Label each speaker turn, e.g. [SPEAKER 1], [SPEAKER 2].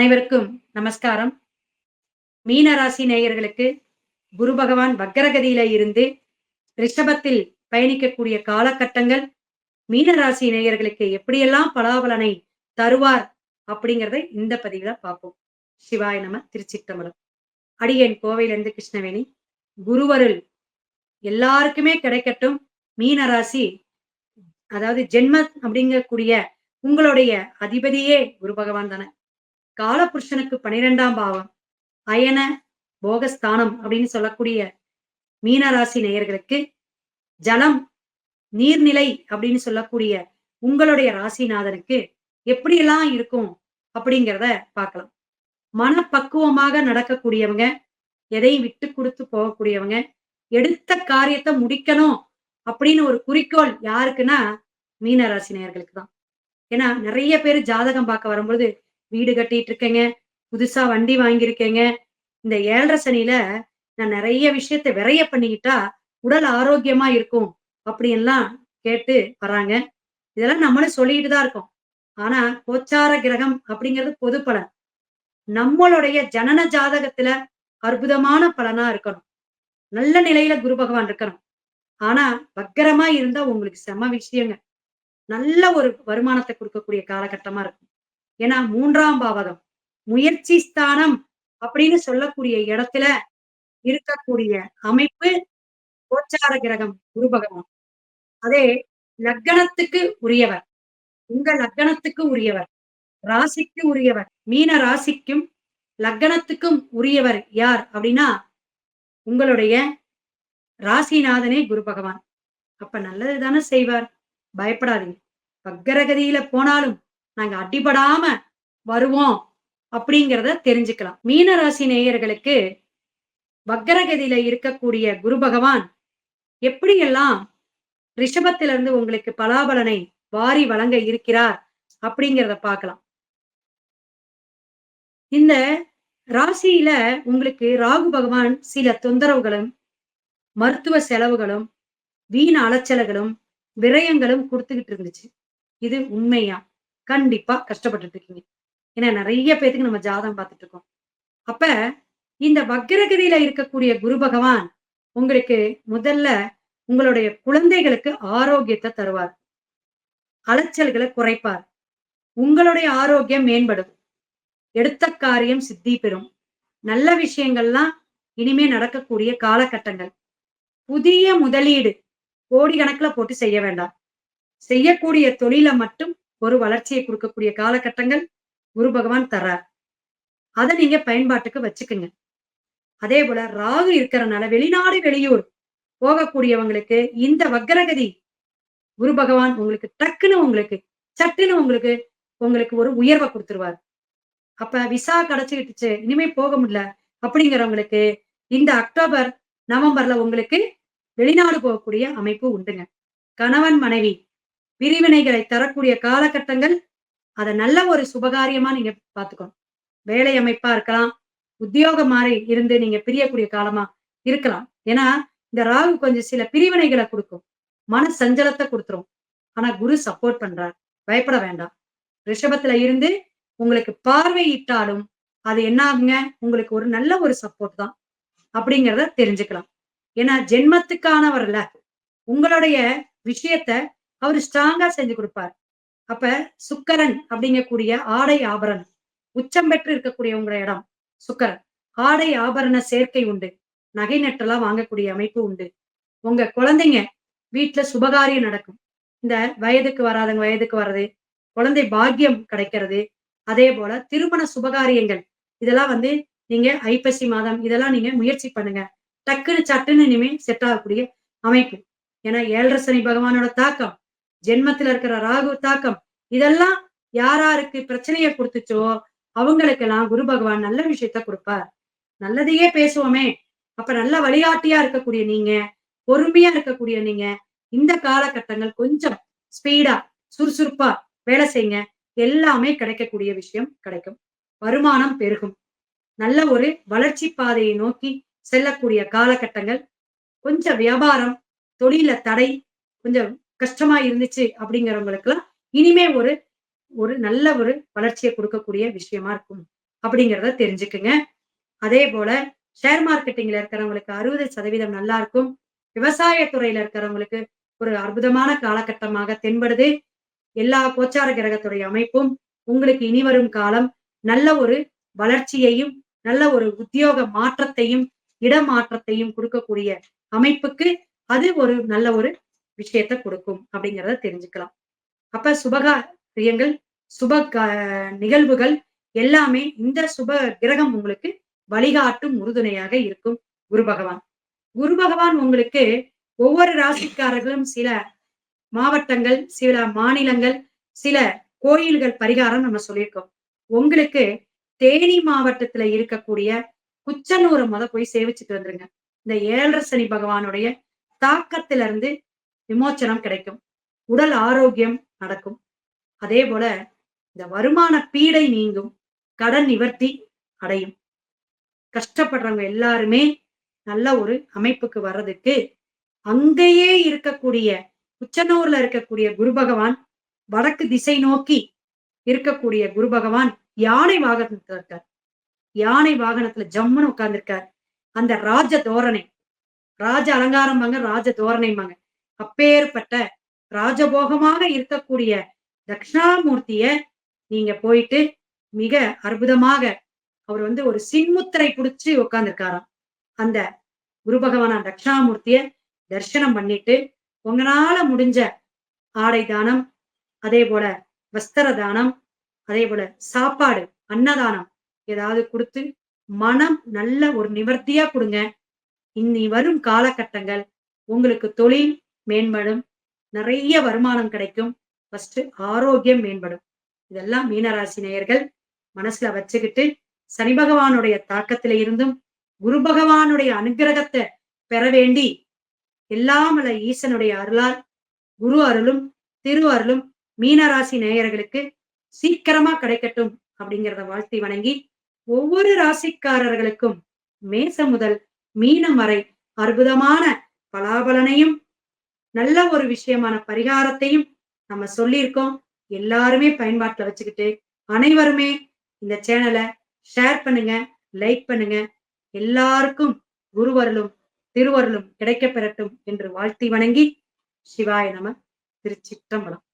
[SPEAKER 1] அனைவருக்கும் நமஸ்காரம். மீனராசி நேயர்களுக்கு குரு பகவான் வக்கரகதியில இருந்து ரிஷபத்தில் பயணிக்கக்கூடிய காலகட்டங்கள் மீனராசி நேயர்களுக்கு எப்படியெல்லாம் பலாபலனை தருவார் அப்படிங்கிறத இந்த பதிவுல பார்ப்போம். சிவாய நம திருச்சிட்டம்பலம் அடியேன் கோவையிலிருந்து கிருஷ்ணவேணி. குருவருள் எல்லாருக்குமே கிடைக்கட்டும் மீனராசி அதாவது ஜென்ம அப்படிங்கக்கூடிய உங்களுடைய அதிபதியே குரு பகவான் தானே. காலபுருஷனுக்கு பனிரெண்டாம் பாவம். அயன போகஸ்தானம் அப்படின்னு சொல்லக்கூடிய மீனராசி நேயர்களுக்கு ஜலம் நீர்நிலை அப்படின்னு சொல்லக்கூடிய உங்களுடைய ராசிநாதனுக்கு எப்படியெல்லாம் இருக்கும் அப்படிங்கிறத பார்க்கலாம். மனப்பக்குவமாக நடக்கக்கூடியவங்க எதையும் விட்டு கொடுத்து போகக்கூடியவங்க எடுத்த காரியத்தை முடிக்கணும் அப்படின்னு ஒரு குறிக்கோள் யாருக்குன்னா மீனராசி நேயர்களுக்கு தான். ஏன்னா நிறைய பேர் ஜாதகம் பார்க்க வரும்பொழுது வீடு கட்டிட்டு இருக்கேங்க புதுசா வண்டி வாங்கியிருக்கேங்க. இந்த ஏழரை சனியில நான் நிறைய விஷயத்த விரைய பண்ணிக்கிட்டா உடல் ஆரோக்கியமா இருக்கும் அப்படின்லாம் கேட்டு வராங்க. இதெல்லாம் நம்மளும் சொல்லிட்டு தான் இருக்கோம். ஆனா கோச்சார கிரகம் அப்படிங்கிறது பொது பலன். நம்மளுடைய ஜனன ஜாதகத்துல அற்புதமான பலனா இருக்கணும். நல்ல நிலையில குரு பகவான் இருக்கணும். ஆனா பக்கரமா இருந்தா உங்களுக்கு செம விஷயங்க. நல்ல ஒரு வருமானத்தை கொடுக்கக்கூடிய காலகட்டமா இருக்கும். ஏன்னா மூன்றாம் பாவகம் முயற்சி ஸ்தானம் அப்படின்னு சொல்லக்கூடிய இடத்துல இருக்கக்கூடிய அமைப்பு கோச்சார கிரகம் குரு பகவான். அதே லக்கணத்துக்கு உரியவர். உங்க லக்கணத்துக்கு உரியவர். ராசிக்கு உரியவர். மீன ராசிக்கும் லக்கணத்துக்கும் உரியவர் யார் அப்படின்னா உங்களுடைய ராசிநாதனே குரு பகவான். அப்ப நல்லது தானே செய்வார். பயப்படாதீங்க. வக்கரகதியில போனாலும் நாங்க அடிபடாம வருவோம் அப்படிங்கிறத தெரிஞ்சுக்கலாம். மீன ராசி நேயர்களுக்கு வக்கரகதியில இருக்கக்கூடிய குரு பகவான் எப்படியெல்லாம் ரிஷபத்திலிருந்து உங்களுக்கு பலாபலனை வாரி வழங்க இருக்கிறார் அப்படிங்கிறத பார்க்கலாம். இந்த ராசியில உங்களுக்கு ராகு பகவான் சில தொந்தரவுகளும் மருத்துவ செலவுகளும் வீண் அலைச்சல்களும் விரயங்களும் கொடுத்துக்கிட்டு இருந்துச்சு. இது உண்மையா? கண்டிப்பா கஷ்டப்பட்டுட்டு இருக்கீங்க. ஏன்னா நிறைய பேத்துக்கு நம்ம ஜாதகம் பார்த்துட்டு இருக்கோம் அப்ப இந்த வக்ரகதியில இருக்கக்கூடிய குரு பகவான் உங்களுக்கு முதல்ல உங்களுடைய குழந்தைகளுக்கு ஆரோக்கியத்தை தருவார். அலைச்சல்களை குறைப்பார். உங்களுடைய ஆரோக்கியம் மேம்படும். எடுத்த காரியம் சித்தி பெறும். நல்ல விஷயங்கள்லாம் இனிமே நடக்கக்கூடிய காலகட்டங்கள். புதிய முதலீடு கோடிக்கணக்குல போட்டு செய்ய வேண்டாம். செய்யக்கூடிய தொழிலை மட்டும் ஒரு வளர்ச்சியை கொடுக்கக்கூடிய காலகட்டங்கள் குரு பகவான் தர்றார். அதை நீங்க பயன்பாட்டுக்கு வச்சுக்குங்க. அதே போல ராகு இருக்கிறனால வெளிநாடு வெளியூர் போகக்கூடியவங்களுக்கு இந்த வக்ரகதி குரு பகவான் உங்களுக்கு டக்குன்னு உங்களுக்கு சட்டுன்னு உங்களுக்கு உங்களுக்கு ஒரு உயர்வை கொடுத்துருவார். அப்ப விசா கிடைச்சுக்கிட்டுச்சு இனிமே போக முடியல அப்படிங்கிறவங்களுக்கு இந்த அக்டோபர் நவம்பர்ல உங்களுக்கு வெளிநாடு போகக்கூடிய அமைப்பு உண்டுங்க. கணவன் மனைவி பிரிவினைகளை தரக்கூடிய காலகட்டங்கள் அதை நல்ல ஒரு சுபகாரியமா நீங்க பாத்துக்கணும் வேலை அமைப்பா இருக்கலாம் உத்தியோகம் மாதிரி இருந்து நீங்க பிரியக்கூடிய காலமா இருக்கலாம். ஏன்னா இந்த ராகு கொஞ்சம் சில பிரிவினைகளை கொடுக்கும். மன சஞ்சலத்தை கொடுத்துரும். ஆனா குரு சப்போர்ட் பண்றார். பயப்பட வேண்டாம். ரிஷபத்துல இருந்து உங்களுக்கு பார்வையிட்டாலும் அது என்ன ஆகுங்க உங்களுக்கு ஒரு நல்ல ஒரு சப்போர்ட் தான் அப்படிங்கிறத தெரிஞ்சுக்கலாம். ஏன்னா ஜென்மத்துக்கானவர்ல உங்களுடைய விஷயத்த அவர் ஸ்ட்ராங்கா செஞ்சு கொடுப்பார். அப்ப சுக்கரன் அப்படிங்கக்கூடிய ஆடை ஆபரணம் உச்சம் பெற்று இருக்கக்கூடிய உங்க இடம் சுக்கரன். ஆடை ஆபரண சேர்க்கை உண்டு நகை நட்டெல்லாம் வாங்கக்கூடிய அமைப்பு உண்டு. உங்க குழந்தைங்க வீட்டுல சுபகாரியம் நடக்கும். இந்த வயதுக்கு வராதவங்க வயதுக்கு வர்றது குழந்தை பாக்கியம் கிடைக்கிறது அதே போல திருமண சுபகாரியங்கள் இதெல்லாம் வந்து நீங்க ஐப்பசி மாதம் இதெல்லாம் நீங்க முயற்சி பண்ணுங்க. டக்குன்னு சட்டுன்னு இனிமே செட் ஆகக்கூடிய அமைப்பு. ஏன்னா ஏழரை சனி பகவானோட தாக்கம் ஜென்மத்துல இருக்கிற ராகு தாக்கம் இதெல்லாம் யாராருக்கு பிரச்சனையை கொடுத்துச்சோ அவங்களுக்கெல்லாம் குரு பகவான் நல்ல விஷயத்த கொடுப்பார். நல்லதையே பேசுவோமே. அப்ப நல்ல வழிகாட்டியா இருக்கக்கூடிய நீங்க பொறுமையா இருக்கக்கூடிய நீங்க இந்த காலகட்டங்கள் கொஞ்சம் ஸ்பீடா சுறுசுறுப்பா வேலை செய்யுங்க எல்லாமே கிடைக்கக்கூடிய விஷயம் கிடைக்கும். வருமானம் பெருகும். நல்ல ஒரு வளர்ச்சி பாதையை நோக்கி செல்லக்கூடிய காலகட்டங்கள் கொஞ்சம் வியாபாரம் தொழில தடை கொஞ்சம் கஷ்டமா இருந்துச்சு அப்படிங்கிறவங்களுக்கு எல்லாம் இனிமே ஒரு ஒரு நல்ல ஒரு வளர்ச்சியை கொடுக்கக்கூடிய விஷயமா இருக்கும் அப்படிங்கிறத தெரிஞ்சுக்குங்க. அதே போல ஷேர் மார்க்கெட்டிங்ல இருக்கிறவங்களுக்கு அறுபது சதவீதம் நல்லா இருக்கும். விவசாய துறையில இருக்கிறவங்களுக்கு ஒரு அற்புதமான காலகட்டமாக தென்படுது. எல்லா கோச்சார கிரகத்துடைய அமைப்பும் உங்களுக்கு இனி வரும் காலம் நல்ல ஒரு வளர்ச்சியையும் நல்ல ஒரு உத்தியோக மாற்றத்தையும் இடமாற்றத்தையும் கொடுக்கக்கூடிய அமைப்புக்கு அது ஒரு நல்ல ஒரு விஷயத்த கொடுக்கும் அப்படிங்கிறத தெரிஞ்சுக்கலாம். அப்ப சுபகாரியங்கள் சுப நிகழ்வுகள் எல்லாமே இந்த சுப கிரகம் உங்களுக்கு வழிகாட்டும் உறுதுணையாக இருக்கும் குரு பகவான். குரு பகவான் உங்களுக்கு ஒவ்வொரு ராசிக்காரர்களும் சில மாவட்டங்கள் சில மாநிலங்கள் சில கோயில்கள் பரிகாரம் நம்ம சொல்லியிருக்கோம். உங்களுக்கு தேனி மாவட்டத்துல இருக்கக்கூடிய குச்சனூரை முத போய் சேவிச்சுட்டு வந்துருங்க. இந்த ஏழரை சனி பகவானுடைய தாக்கத்திலிருந்து விமோச்சனம் கிடைக்கும். உடல் ஆரோக்கியம் நடக்கும். அதே போல இந்த வருமான பீடை நீங்கும். கடன் நிவர்த்தி அடையும். கஷ்டப்படுறவங்க எல்லாருமே நல்ல ஒரு அமைப்புக்கு வர்றதுக்கு அங்கேயே இருக்கக்கூடிய உச்சனூர்ல இருக்கக்கூடிய குரு பகவான் வடக்கு திசை நோக்கி இருக்கக்கூடிய குரு பகவான் யானை வாகனத்துல இருக்கார். யானை வாகனத்துல ஜம்முன்னு உட்கார்ந்துருக்கார். அந்த ராஜ தோரணை ராஜ அலங்காரம் ராஜ தோரணைம்பாங்க. அப்பேற்பட்ட ராஜபோகமாக இருக்கக்கூடிய தட்சிணாமூர்த்திய நீங்க போயிட்டு மிக அற்புதமாக அவர் வந்து ஒரு சின்முத்திரை புடிச்சு உட்கார்ந்துருக்காராம் அந்த குரு பகவானா தட்சிணாமூர்த்திய தரிசனம் பண்ணிட்டு உங்களால முடிஞ்ச ஆடை தானம் அதே போல வஸ்திர தானம் அதே போல சாப்பாடு அன்னதானம் ஏதாவது கொடுத்து மனம் நல்ல ஒரு நிவர்த்தியா கொடுங்க. இன்னி வரும் காலகட்டங்கள் உங்களுக்கு தொழில் மேம்படும் நிறைய வருமானம் கிடைக்கும். ஃபர்ஸ்ட் ஆரோக்கியம் மேம்படும். இதெல்லாம் மீனராசி நேயர்கள் மனசுல வச்சுக்கிட்டு சனி பகவானுடைய தாக்கத்துல இருந்தும் குரு பகவானுடைய அனுகிரகத்தை பெற வேண்டி எல்லாமல ஈசனுடைய அருளால் குரு அருளும் திரு அருளும் மீனராசி நேயர்களுக்கு சீக்கிரமா கிடைக்கட்டும் அப்படிங்கிறத வாழ்த்தி வணங்கி ஒவ்வொரு ராசிக்காரர்களுக்கும் மேச முதல் மீனம் வரை அற்புதமான பலாபலனையும் நல்ல ஒரு விஷயமான பரிகாரத்தையும் நம்ம சொல்லியிருக்கோம். எல்லாருமே பயன்பாட்டில் வச்சுக்கிட்டு அனைவருமே இந்த சேனலை ஷேர் பண்ணுங்க லைக் பண்ணுங்க. எல்லாருக்கும் குருவருளும் திருவருளும் கிடைக்க பெறட்டும் என்று வாழ்த்தி வணங்கி சிவாய நம திருச்சிற்றம்பலம்.